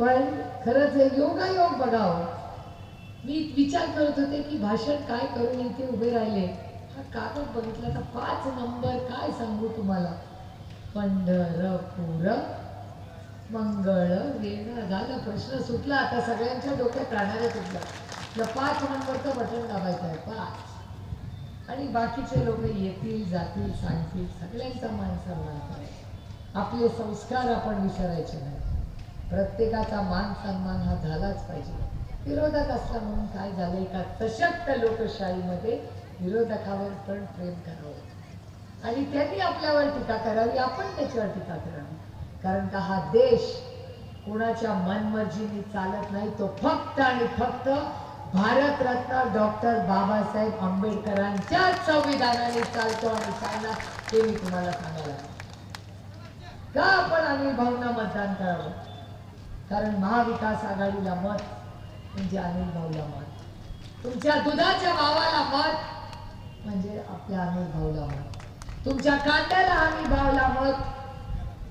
पण खरंच हे योगायोग बघावं. मी विचार करत होते की भाषण काय करून इथे उभे राहिले? हा कागद बघितला तर पाच नंबर काय सांगू तुम्हाला? पंढरपूर. मंगळ रेणा झालं प्रश्न सुटला. आता सगळ्यांच्या डोक्यात राहणारे सुटला तर पाच नंबरचं बटन दाबायचं आहे. पाच. आणि बाकीचे लोक येतील जातील सांगतील. सगळ्यांचा मान सन्मान करायचा आपले संस्कार आपण विसरायचे नाही. प्रत्येकाचा मान सन्मान हा झालाच पाहिजे. विरोधक असला म्हणून काय झालंय का सशक्त लोकशाहीमध्ये विरोधकावर पण प्रेम करावं. आणि त्यांनी आपल्यावर टीका करावी आपण त्याच्यावर टीका करावी. कारण का हा देश कोणाच्या मनमर्जीने चालत नाही तो फक्त आणि फक्त भारतरत्न डॉक्टर बाबासाहेब आंबेडकरांच्या संविधानाने चालतो आणि चालणार ते मी तुम्हाला सांगायला का आपण अनिल भावना मतदान करावं? कारण महाविकास आघाडीला मत म्हणजे अनिल भाऊला मत. तुमच्या दुधाच्या भावाला मत म्हणजे आपल्या अनिल भाऊला मत. तुमच्या कांद्याला अनिल भाऊला मत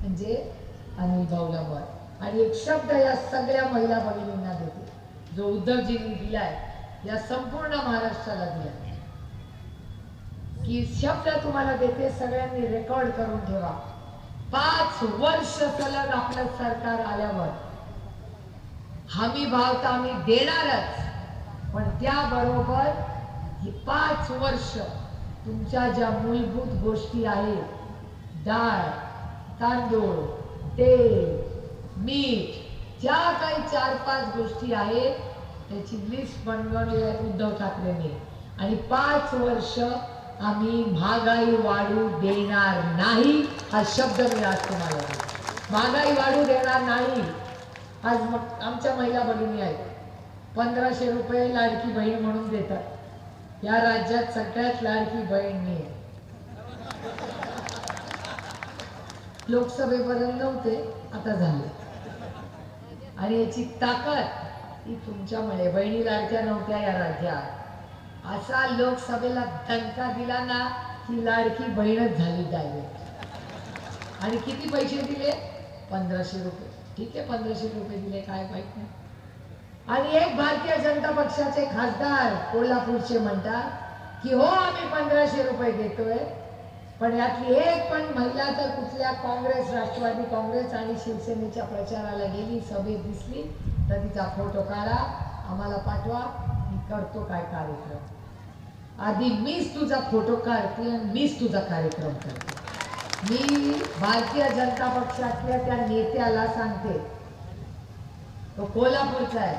म्हणजे अनिल भाऊला मत. आणि एक शब्द या सगळ्या महिला भगिनींना देते. जो उद्धवजींनी दिलाय या संपूर्ण महाराष्ट्राला दिलाय. की शब्द तुम्हाला देते सगळ्यांनी रेकॉर्ड करून ठेवा. पाच वर्ष सलग आपलं सरकार आल्यावर हमी भाव तर आम्ही देणारच. पण त्याबरोबर ही पाच वर्ष तुमच्या ज्या मूलभूत गोष्टी आहेत डाळ तांदूळ तेल मीठ ज्या काही चार पाच गोष्टी आहेत त्याची लिस्ट बनवली आहे उद्धव ठाकरेंनी. आणि पाच वर्ष आम्ही महागाई वाढू देणार नाही हा शब्द मी आज तुम्हाला महागाई वाढू देणार नाही आज मग आमच्या महिला भगिनी आहेत. पंधराशे रुपये लाडकी बहीण म्हणून देतात. या राज्यात सगळ्यात लाडकी बहीण मी आहे लोकसभेपर्यंत नव्हते आता झाले. आणि याची ताकद ही तुमच्यामुळे बहिणी लाडक्या नव्हत्या या राज्यात. असा लोकसभेला दणका दिला ना की लाडकी बहीणच झाली डायरेक्ट आणि किती पैसे दिले? पंधराशे रुपये. ठीक आहे पंधराशे रुपये दिले काय माहीत नाही. आणि एक भारतीय जनता पक्षाचे खासदार कोल्हापूरचे म्हणतात की हो आम्ही पंधराशे रुपये देतोय पण यातली एक पण महिला तर कुठल्या काँग्रेस राष्ट्रवादी काँग्रेस आणि शिवसेनेच्या प्रचाराला गेली सभेत दिसली तर तिचा फोटो काढा आम्हाला पाठवा मी करतो काय कार्यक्रम. आधी मीच तुझा फोटो काढते आणि मीच तुझा कार्यक्रम करते. मी भारतीय जनता पक्षातल्या त्या नेत्याला सांगते. तो कोल्हापूरचा आहे.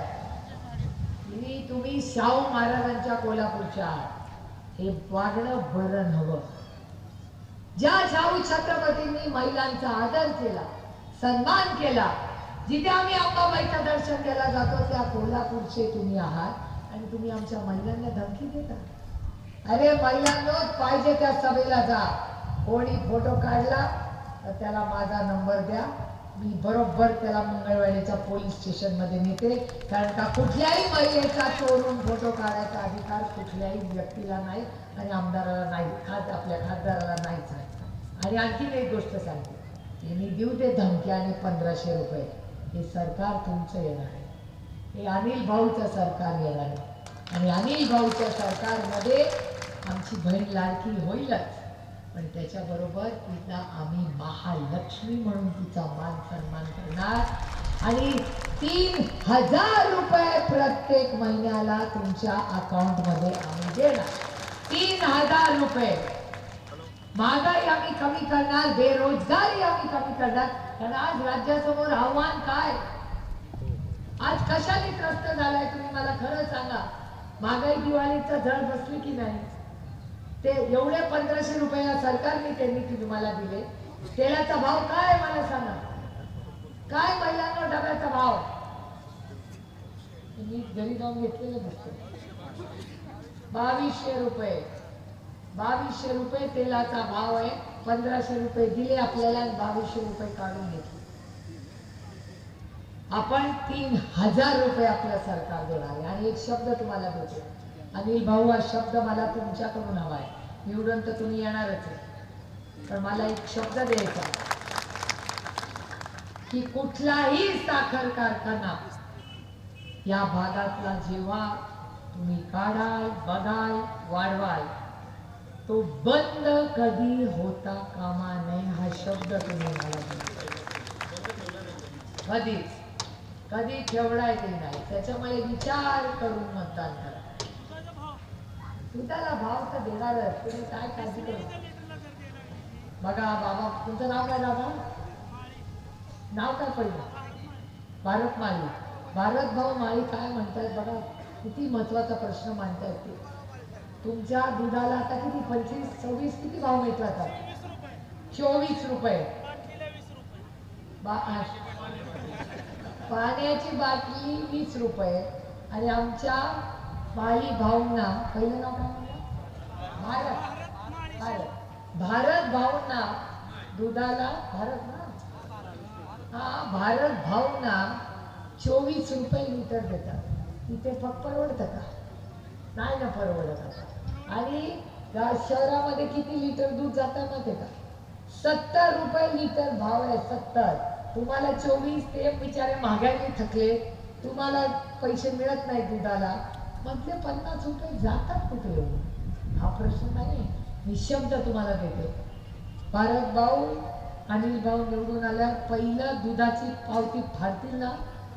मी तुम्ही शाहू महाराजांच्या कोल्हापूरच्या आहात. हे वागणं भरण हवं ज्या शाहू छत्रपतींनी महिलांचा आदर केला सन्मान केला जिथे आम्ही अंबाबाईचं दर्शन केला जातो त्या कोल्हापूरचे तुम्ही आहात आणि तुम्ही आमच्या महिलांना धमकी देता. अरे महिलांनो पाहिजे त्या सभेला जा. कोणी फोटो काढला तर त्याला माझा नंबर द्या. मी बरोबर त्याला मंगळवाडीच्या पोलीस स्टेशनमध्ये नेते. कारण का कुठल्याही महिलेचा चोरून फोटो काढायचा अधिकार कुठल्याही व्यक्तीला नाही आणि आमदाराला नाही. खास आपल्या खासदाराला नाहीच आहे आणि आणखीन एक गोष्ट सांगते. त्यांनी देऊ दे धमकी आणि पंधराशे रुपये. हे सरकार तुमचं येणार आहे. हे अनिल भाऊचं सरकार येणार आहे. आणि अनिल भाऊच्या सरकारमध्ये आमची बहीण लाडकी होईलच. पण त्याच्याबरोबर तिला आम्ही महालक्ष्मी म्हणून तिचा मान सन्मान करणार. आणि तीन हजार रुपये प्रत्येक महिन्याला तुमच्या अकाउंटमध्ये आम्ही देणार. तीन हजार रुपये. महागाई आम्ही कमी करणार बेरोजगारी आम्ही कमी करणार. कारण आज राज्यासमोर आव्हान काय? आज कशाने त्रस्त झालाय तुम्ही मला खरं सांगा? महागाई दिवाळीचा झळ बसली की नाही? ते एवढे पंधराशे रुपयाला सरकारने त्यांनी की तुम्हाला दिले. तेलाचा भाव काय आहे मला सांगा? काय महिलांना डब्याचा भाव? मी घरी जाऊन घेतलेलं नसतं. बावीसशे रुपये. बावीसशे रुपये तेलाचा भाव आहे. पंधराशे रुपये दिले आपल्याला बावीसशे रुपये काढून घेतले. आपण तीन हजार रुपये आपल्या सरकार देणार आणि एक शब्द तुम्हाला देतो. अनिल भाऊ हा शब्द मला तुमच्याकडून हवा आहे निवडून तर तुम्ही येणारच आहे. पण मला एक शब्द द्यायचा की कुठलाही साखर कारखाना या भागातला जेव्हा तुम्ही काढाल बघाल वाढवाल. तो बंद कधी होता कामा नये हा शब्द तुम्ही मला कधीच. कधी ठेवडायचे नाही. त्याच्यामुळे विचार करून मतदान करा. सुताला भाव तर देणारच तुम्ही काय काळजी करू बघा बाबा तुमचं नाव काय दादा? नाव काय पहिलं? भारत माळी. भारत भाऊ माळी काय म्हणतायत बघा? किती महत्त्वाचा प्रश्न मांडतायत ते. तुमच्या दुधाला आता किती? पंचवीस सव्वीस किती भाव मिळतो आता? चोवीस रुपये. बा- पाण्याची बाटली वीस रुपये आणि आमच्या माळी भाऊंना पहिलं नाव काय म्हणलं? भारत. भारत. भारत भाऊंना दुधाला भारत ना? हा भारत भाऊंना चोवीस रुपये लिटर देतात. तिथे फक्त परवडतं का? नाही ना परवडत आता. आणि शहरामध्ये किती लिटर दूध जातं माहिती का? सत्तर रुपये लिटर भाव आहे सत्तर. तुम्हाला चोवीस ते बिचारे महागाईने थकले. तुम्हाला पैसे मिळत नाही दुधाला. मधले पन्नास रुपये जातात कुठे हा प्रश्न नाही मी शब्द तुम्हाला देते. भारत भाऊ अनिल भाऊ निवडून आल्या पहिलं दुधाची पावती फाडतील ना?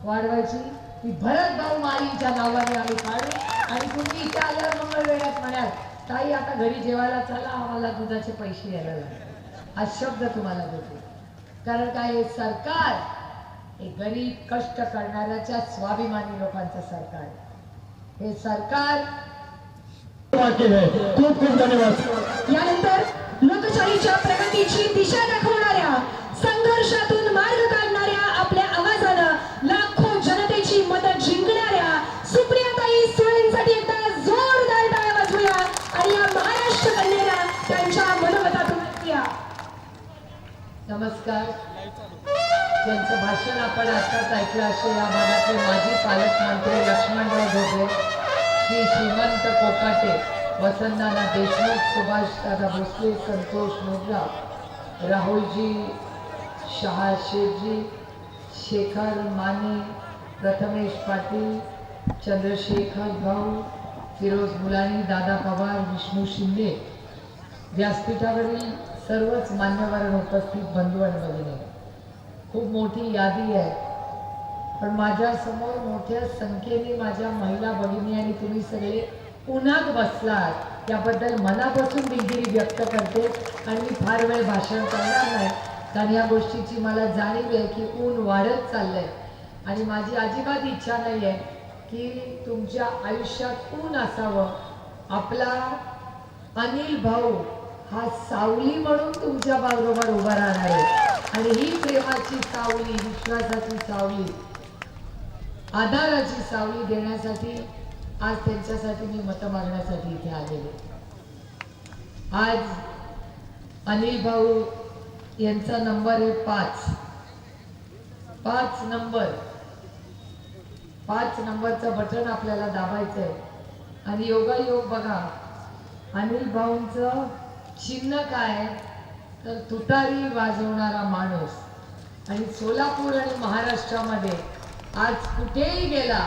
वाढवायची. ती भरत भाऊ माईच्या नावाने आम्ही काढू. आणि तुम्ही इथे आल्यावर मंगळ वेळात म्हणाल ताई आता घरी जेवायला चला आम्हाला दुधाचे पैसे यायला लागले. हा शब्द तुम्हाला देते. कारण काय सरकार हे गरीब कष्ट करणाऱ्याच्या स्वाभिमानी लोकांचं सरकार आहे. हे सरकार बाकी है खूप खूप धन्यवाद. यानंतर लोकशाहीच्या प्रगतीची दिशा दाखवणाऱ्या संघर्षातून मार्ग काढणाऱ्या आपल्या आवाजानं लाखो जनतेची मदत जिंकणाऱ्या सुप्रियाताई सुळेंसाठी एकदा जोरदार टाळ्या वाजवूया आणि या महाराष्ट्र कन्येला त्यांच्या मनोगतातून ऐकूया. नमस्कार. ज्यांचं भाषण आपण आताच ऐकलं असे या भागातले माजी पालकमंत्री लक्ष्मणराव ढोबळे श्री श्रीमंत कोकाटे वसंतदादा देशमुख सुभाषदादा भोसले संतोष मोगरा राहुलजी शहा शेठजी शेखर माने प्रथमेश पाटील चंद्रशेखर भाऊ फिरोज मुलानी दादा पवार विष्णू शिंदे. व्यासपीठावरील सर्वच मान्यवरांना उपस्थित बंधू आणि भगिनी. खूप मोठी यादी आहे. पण माझ्यासमोर मोठ्या संख्येने माझ्या महिला भगिनी आणि तुम्ही सगळे उन्हात बसलात. याबद्दल मनापासून दिलगिरी व्यक्त करते आणि मी फार वेळ भाषण करणार नाही. कारण या गोष्टीची मला जाणीव आहे की ऊन वाढत चाललंय. आणि माझी अजिबात इच्छा नाही आहे की तुमच्या आयुष्यात ऊन असावं. आपला अनिल भाऊ हा सावली म्हणून तुमच्या बरोबर उभा राहणार आहे. आणि ही प्रेमाची सावली विश्वासाची सावली आधाराची सावली देण्यासाठी आज त्यांच्यासाठी मी मतं मागण्यासाठी इथे आलेले. आज अनिल भाऊ यांचा नंबर आहे पाच. पाच नंबर. पाच नंबरचं बटन आपल्याला दाबायचं आहे आणि योगायोग बघा. अनिल भाऊंचं चिन्ह काय आहे? तर तुतारी वाजवणारा माणूस आणि सोलापूर आणि महाराष्ट्रामध्ये आज कुठेही गेला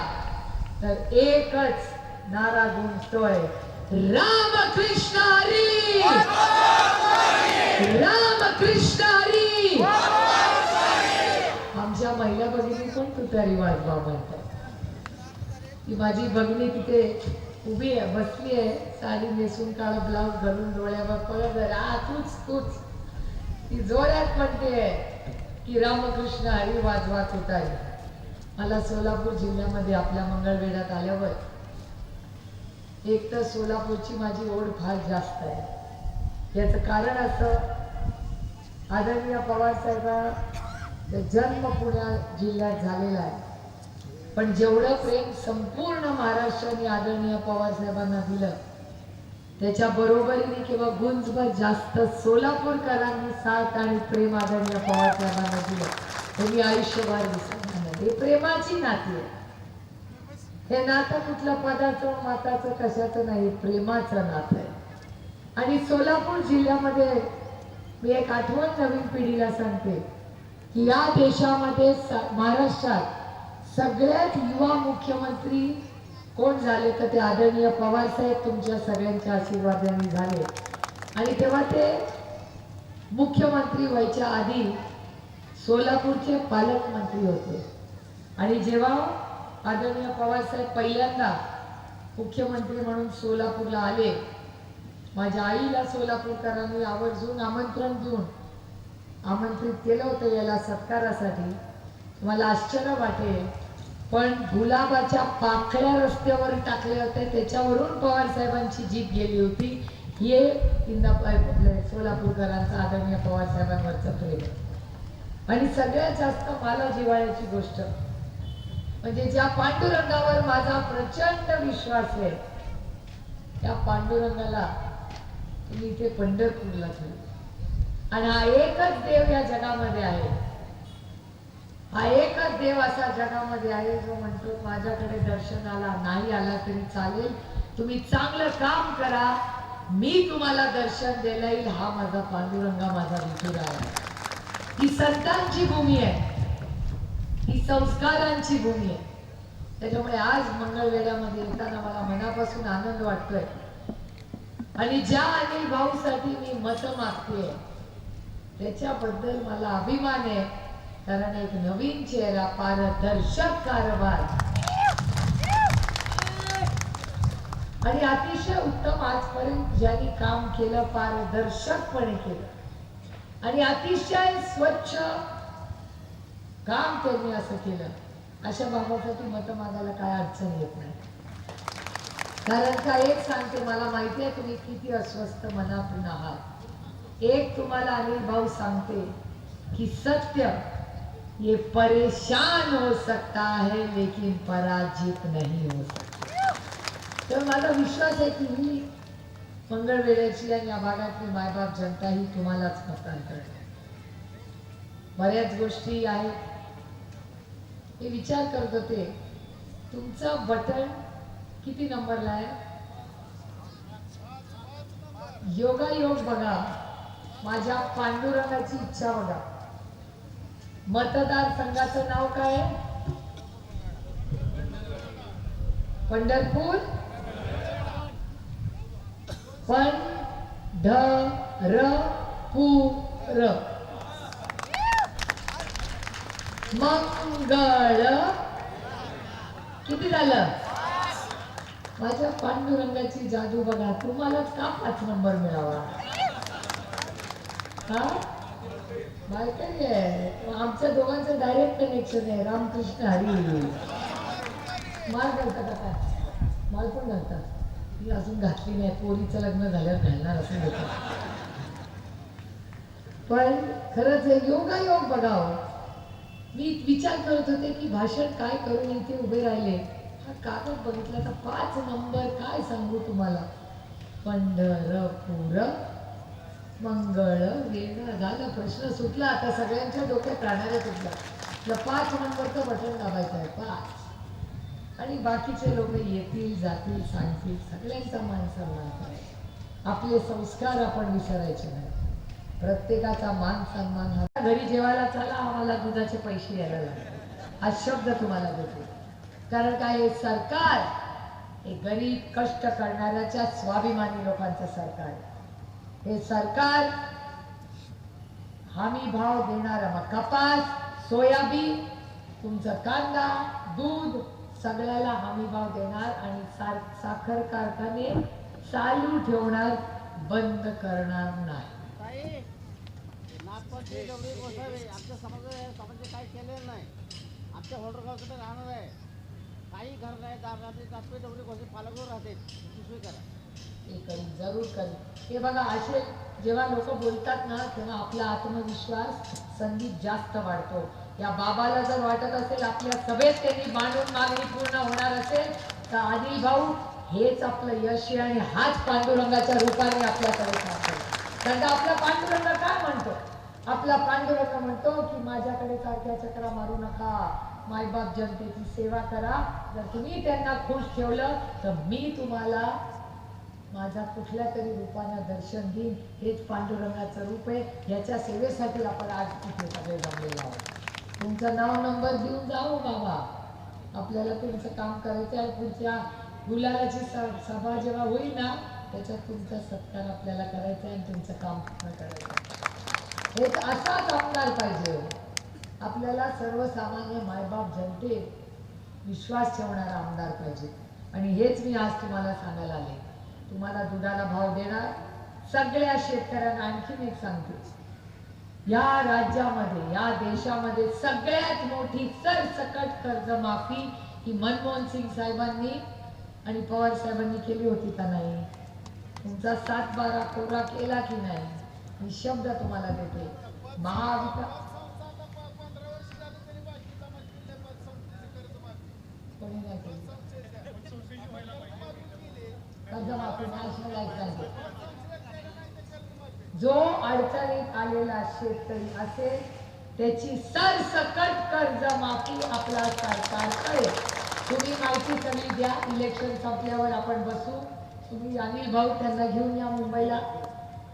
तर एकच नारा गुंजतोय रामकृष्ण हरी! रामकृष्ण हरी! आमच्या महिला भगिनी पण तुतारी वाजवा म्हणतात. ती माझी भगिनी तिथे उभी आहे बसली आहे साडी नेसून काळा ब्लाऊज घालून डोळ्यावर पळत आहे. तूच तूच ती जोरात म्हणते की रामकृष्ण हरी येत आहे. मला सोलापूर जिल्ह्यामध्ये आपल्या मंगळवेढ्यात आल्यावर एक तर सोलापूरची माझी ओढ फार जास्त आहे. याचं कारण असं आदरणीय पवार साहेबांचा जन्म पुण्या जिल्ह्यात झालेला आहे. पण जेवढं प्रेम संपूर्ण महाराष्ट्राने आदरणीय पवार साहेबांना दिलं त्याच्या बरोबरीने किंवा गुंजभर जास्त सोलापूरकरांनी साथ आणि प्रेम आदरणीय पवार दिलं. हे मी आयुष्यभर विसरणार हे प्रेमाची नाती आहे. हे नातं कुठलं पदाचं माताचं कशाचं नाही प्रेमाचं नातं आहे. आणि सोलापूर जिल्ह्यामध्ये मी एक आठवण नवीन पिढीला सांगते की या देशामध्ये स- महाराष्ट्रात सगळ्यात युवा मुख्यमंत्री कोण झाले तर ते आदरणीय पवार साहेब तुमच्या सगळ्यांच्या आशीर्वादाने झाले. आणि तेव्हा ते मुख्यमंत्री व्हायच्या आधी सोलापूरचे पालकमंत्री होते. आणि जेव्हा आदरणीय पवार साहेब पहिल्यांदा मुख्यमंत्री म्हणून सोलापूरला आले माझ्या आईला सोलापूरकरांनी आवर्जून आमंत्रण देऊन आमंत्रित केलं होतं याला सत्कारासाठी. मला आश्चर्य वाटेल पण गुलाबाच्या पाकळ्या रस्त्यावर टाकले होते. त्याच्यावरून पवार साहेबांची जीप गेली होती. हे इंदा आपलं आदरणीय पवार साहेबांवरचा प्रेम आणि सगळ्यात जास्त मला जिव्हाळ्याची गोष्ट. म्हणजे ज्या पांडुरंगावर माझा प्रचंड विश्वास आहे त्या पांडुरंगाला तुम्ही इथे पंढरपूरला ठेवलं आणि हा एकच देव या जगामध्ये आहे. हा एकच देव असा जगामध्ये आहे जो म्हणतो माझ्याकडे दर्शनाला नाही आला तरी चालेल. तुम्ही चांगलं काम करा. मी तुम्हाला दर्शन द्यायला येईल हा माझा पांडुरंगा माझा विठुरा आहे. ही संतांची भूमी आहे. ही संस्कारांची भूमी आहे. त्याच्यामुळे आज मंगळवेढ्यामध्ये येताना मला मनापासून आनंद वाटतोय. आणि ज्या अनिल भाऊसाठी मी मत मागते त्याच्याबद्दल मला अभिमान आहे. कारण एक नवीन चेहरा पारदर्शक कारभार. आणि अतिशय उत्तम आजपर्यंत ज्यांनी काम केलं पारदर्शकपणे केलं. आणि अतिशय स्वच्छ काम त्यांनी असं केलं. अशा बाबासाठी मत मागायला काय अडचण येत नाही. कारण का एक सांगते मला माहिती आहे तुम्ही किती अस्वस्थ मनातून आहात. एक तुम्हाला अनिल भाऊ सांगते की सत्य ये परेशान हो सकता है लेकिन पराजित नहीं हो सकता। तर माझा विश्वास आहे की ही मंगळवेळेची आणि या भागातली मायबाप जनता ही तुम्हालाच मतदान करते बऱ्याच गोष्टी आहेत मी विचार करत होते तुमचं बटन किती नंबरला आहे? योगायोग बघा. माझ्या पांडुरंगाची इच्छा बघा. मतदार संघाचं नाव काय आहे? पंढरपूर? पण ढ र पू र मंगळ. किती झालं? माझ्या पांडुरंगाची जादू बघा. तुम्हाला का पाच नंबर मिळावा? का? माहिती आहे. आमच्या दोघांचं डायरेक्ट कनेक्शन आहे. रामकृष्ण हरी. माल घालता का माल पण घालतात ती अजून घातली नाही. पोरीचं लग्न झाल्यावर घालणार असं होतं पण खरंच आहे योगायोग बघावं. मी विचार करत होते की भाषण काय करून इथे उभे राहिले? हा कागद बघितला तर पाच नंबर काय सांगू तुम्हाला? पंढरपूर. मंगळ वेगळं झालं प्रश्न सुटला आता सगळ्यांच्या डोक्यात राहणाऱ्या सुटला आपलं पाच नंबरचं बटन दाबायचं आहे पाच. आणि बाकीचे लोक येतील जातील सांगतील सगळ्यांचा मान सन्मान करायचा आपले संस्कार आपण विसरायचे नाही. प्रत्येकाचा मान सन्मान हा घरी जेवायला चला आम्हाला दुधाचे पैसे यायला लागले. हा शब्द तुम्हाला देतो. कारण काय सरकार हे गरीब कष्ट करणाऱ्याच्या स्वाभिमानी लोकांचं सरकार आहे. हे सरकार हमी भाव देणारा कपास सोयाबीन तुमचं कांदा दूध सगळ्याला हमी भाव देणार आणि साखर कारखाने चालू ठेवणार बंद करणार नाही. आमच्या समाज समाजाने काही केलेलं नाही. आमच्या होल्डरगावकडे राहणार आहे. काही घर नाही दार राहते तात्पुरती पालक पालकवर राहते. दुसरी करा. हे करीन जरूर करीन हे बघा असे जेव्हा लोक बोलतात ना तेव्हा आपला आत्मविश्वास संधी जास्त वाढतो. या बाबाला जर वाटत असेल आपल्या सभेत त्यांनी मांडून मागणी पूर्ण होणार असेल तर आदिल भाऊ हेच आपलं यश आहे आणि हाच पांडुरंगाच्या रूपाने आपल्याकडे सापडेल कारण आपला पांडुरंग काय म्हणतो? आपला पांडुरंग म्हणतो की माझ्याकडे सारख्या चक्रा मारू नका. मायबाप जनतेची सेवा करा. जर तुम्ही त्यांना खुश ठेवलं तर मी तुम्हाला माझा कुठल्या तरी रूपानं दर्शन घेईन हेच पांडुरंगाचं रूप आहे. याच्या सेवेसाठी आपण आज इथे सगळे जमलेलो आहोत. तुमचं नाव नंबर देऊन जाऊ बाबा. आपल्याला तुमचं काम करायचं आहे. पुढच्या गुलालाची स- सभा जेव्हा होईल ना त्याच्यात तुमचा सत्कार आपल्याला करायचा आहे आणि तुमचं काम पूर्ण करायचं आहे. हेच असाच आमदार पाहिजे हो. आपल्याला सर्वसामान्य मायबाप जनते विश्वास ठेवणारा आमदार पाहिजे. आणि हेच मी आज तुम्हाला सांगायला आले. तुम्हाला दुधाला भाव देणार. सगळ्या शेतकऱ्यांना आणखीन एक सांगते. या राज्यामध्ये या देशामध्ये सगळ्यात मोठी सरसकट कर्जमाफी ही मनमोहन सिंग साहेबांनी आणि पवार साहेबांनी केली होती का नाही? तुमचा सात बारा कोरा केला की नाही? मी शब्द तुम्हाला देते महाविकास कोणी नाही जो अडचणीत आलेला शेतकरी असेल त्याची सरसकट कर्जमाफी आपला सरकार करेल. तुम्ही माहिती सगळी द्या इलेक्शन संपल्यावर आपण बसू. तुम्ही अनिल भाऊ त्यांना घेऊन या मुंबईला.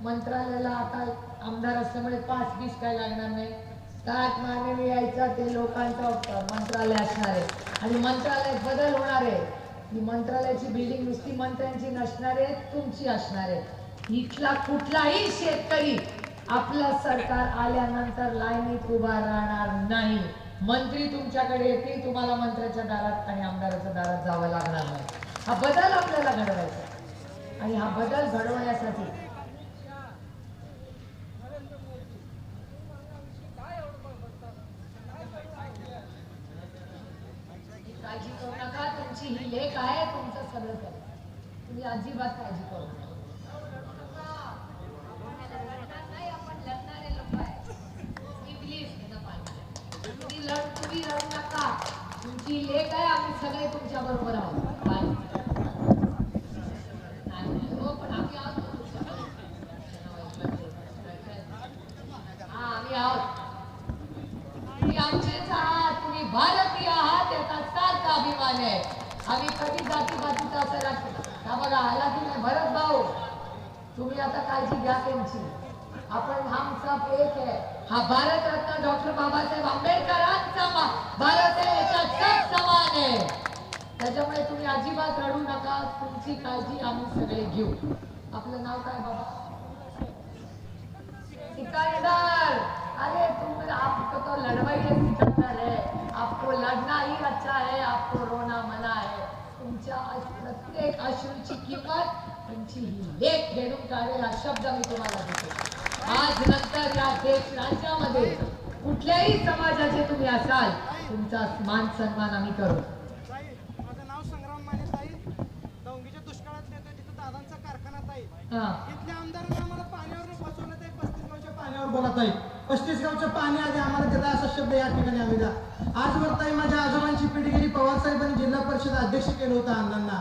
मंत्रालयाला आता आमदार असल्यामुळे पाच वीस काय लागणार नाही. सात मानेने यायचा ते लोकांचा होतं मंत्रालय असणार आहे. आणि मंत्रालयात बदल होणार आहे. ही मंत्रालयाची बिल्डिंग नुसती मंत्र्यांची नसणार आहे तुमची असणार आहे इथला कुठलाही शेतकरी आपलं सरकार आल्यानंतर लाईनीत उभा राहणार नाही. मंत्री तुमच्याकडे येतील तुम्हाला मंत्र्याच्या दारात आणि आमदाराच्या दारात जावं लागणार नाही. हा बदल आपल्याला घडवायचा आणि हा बदल घडवण्यासाठी काळजी करू नका तुमची ही लेख आहे तुमचं सगळं? तुम्ही अजिबात काळजी करू नका नाही, आपण लढणारे लोक आहे. मी believe in the fight. तुम्ही लढ तुम्ही लढू नका तुमची लेख आहे आम्ही सगळे तुमच्या बरोबर आहोत काय? नाही, नाही. हो, पण आम्ही आहोत ना तुमच्याकडे. हा आम्ही आहोत तुम्ही आमचेच आहात तुम्ही भारतीय आहात याचा सारखा अभिमान आहे आम्ही कधी जातीपातीचा असं राखतो आला की नाही भरत भाऊ? तुम्ही आता काळजी घ्या त्यांची. आपण हम सब एक आहे. हा भारतरत्न डॉक्टर बाबासाहेब आंबेडकरांचा भारत आहे याच्यात समान आहे. त्याच्यामुळे तुम्ही अजिबात रडू नका. तुमची काळजी आम्ही सगळे घेऊ. आपलं नाव काय बाबा? सिकंदर. अरे तुम आपको तो लड़वाई है है आपको लड़ना ही अच्छा है. आपको रोना मना है. तुमच्या प्रत्येक अश्रूची किंमत तुमची ही लेख घेऊन काढेल हा शब्द मी तुम्हाला देते. आज नंतर या देश राज्यामध्ये कुठल्याही समाजाचे तुम्ही असाल तुमचा मान सन्मान आम्ही करू. माझं नाव संग्राम माने ताई. दौंगीच्या दुष्काळात येतोय तिथं दादांचा कारखाना ताई इथल्या आमदारांना आम्हाला पाण्यावर बसवलं ते पस्तीस गावच्या पाण्यावर बोलत आहे. पस्तीस गावचं पाणी आधी आम्हाला देता असा शब्द या ठिकाणी आम्ही द्या आजवर ताई माझ्या आजोबांची पिढी गेली पवार साहेबांनी जिल्हा परिषद अध्यक्ष केलं होतं अण्णांना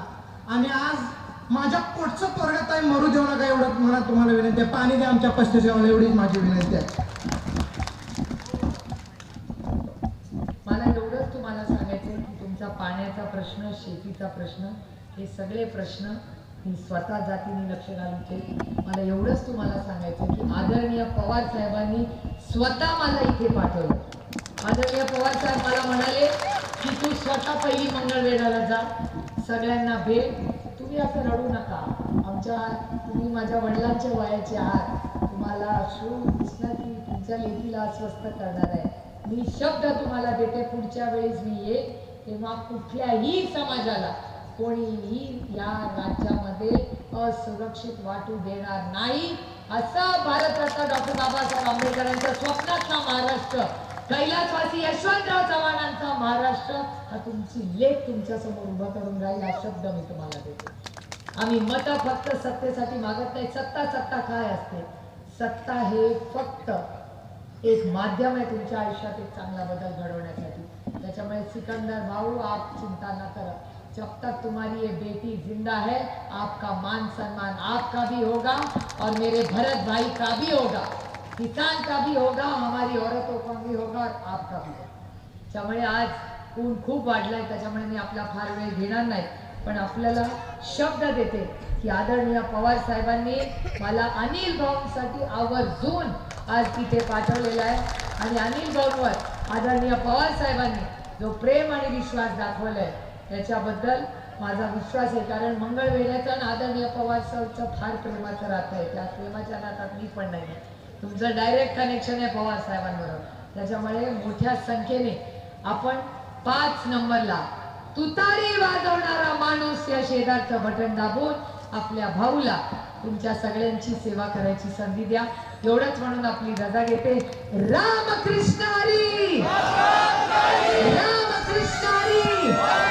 आणि आज माझ्या पोटचं पोरगा ताई मरू देऊ नका एवढं मला तुम्हाला विनंती आहे. पाणी द्या आमच्या पस्तीस गावाला एवढीच माझी विनंती आहे. मला एवढंच तुम्हाला सांगायचं की तुमचा पाण्याचा प्रश्न शेतीचा प्रश्न हे सगळे प्रश्न मी स्वतः जातीने लक्ष घालून मला एवढंच तुम्हाला सांगायचं की आदरणीय पवार साहेबांनी स्वतः मला इथे पाठवलं. आदरणीय पवार साहेब मला म्हणाले की तू स्वतः पहिली मंगळवेढाला जा. सगळ्यांना भेट. तुम्ही असं रडू नका. आमच्या तुम्ही माझ्या वडिलांच्या वयाचे आहात. तुम्हाला अश्रू दिसणार की तुमच्या लेखीला अस्वस्थ करणार आहे. मी शब्द तुम्हाला देते. पुढच्या वेळेस मी येईल तेव्हा कुठल्याही समाजाला कोणीही या राज्यामध्ये असुरक्षित वाटू देणार नाही असं भारतरत्न डॉक्टर बाबासाहेब आंबेडकरांचं स्वप्नातला महाराष्ट्र. कैलासवासी यशवंतराव चव्हाणांचा महाराष्ट्र हा तुमची लेख तुमच्यासमोर उभा करून राहील हा शब्द मी तुम्हाला देतो. आम्ही मत फक्त सत्तेसाठी मागत नाही सत्ता सत्ता काय असते? सत्ता हे फक्त एक माध्यम आहे तुमच्या आयुष्यात एक चांगला बदल घडवण्यासाठी. त्याच्यामुळे सिकंदर भाऊ आप चिंता न करो. जब तक तुम्हारी ये बेटी जिंदा है आपका मान सम्मान आपका भी होगा और मेरे भरत भाई का भी होगा किसान का भी होगा हमारी औरतों का भी होगा और आपका भी होगा। त्यामुळे आज ऊन खूप वाढलाय त्याच्यामुळे मी आपला फार वेळ घेणार नाही. पण आपल्याला शब्द देते की आदरणीय पवार साहेबांनी मला अनिल भाऊंसाठी आवर्जून आज तिथे पाठवलेला आहे. आणि अनिल भाऊंवर आदरणीय पवार साहेबांनी जो प्रेम आणि विश्वास दाखवलाय त्याच्याबद्दल माझा विश्वास आहे. कारण मंगळवेढ्याचं आणि आदरणीय पवार साहेबचं फार प्रेमाचं राहत आहे. त्या प्रेमाच्या नातात मी पण नाही तुमचं डायरेक्ट कनेक्शन आहे पवार साहेबांबरोबर. त्याच्यामुळे मोठ्या संख्येने आपण पाच नंबरला तुतारी वाजवणारा माणूस या शेजारचं बटन दाबून आपल्या भाऊला तुमच्या सगळ्यांची सेवा करायची संधी द्या. एवढंच म्हणून आपली रजा घेते. रामकृष्ण हरी! रामकृष्ण हरी!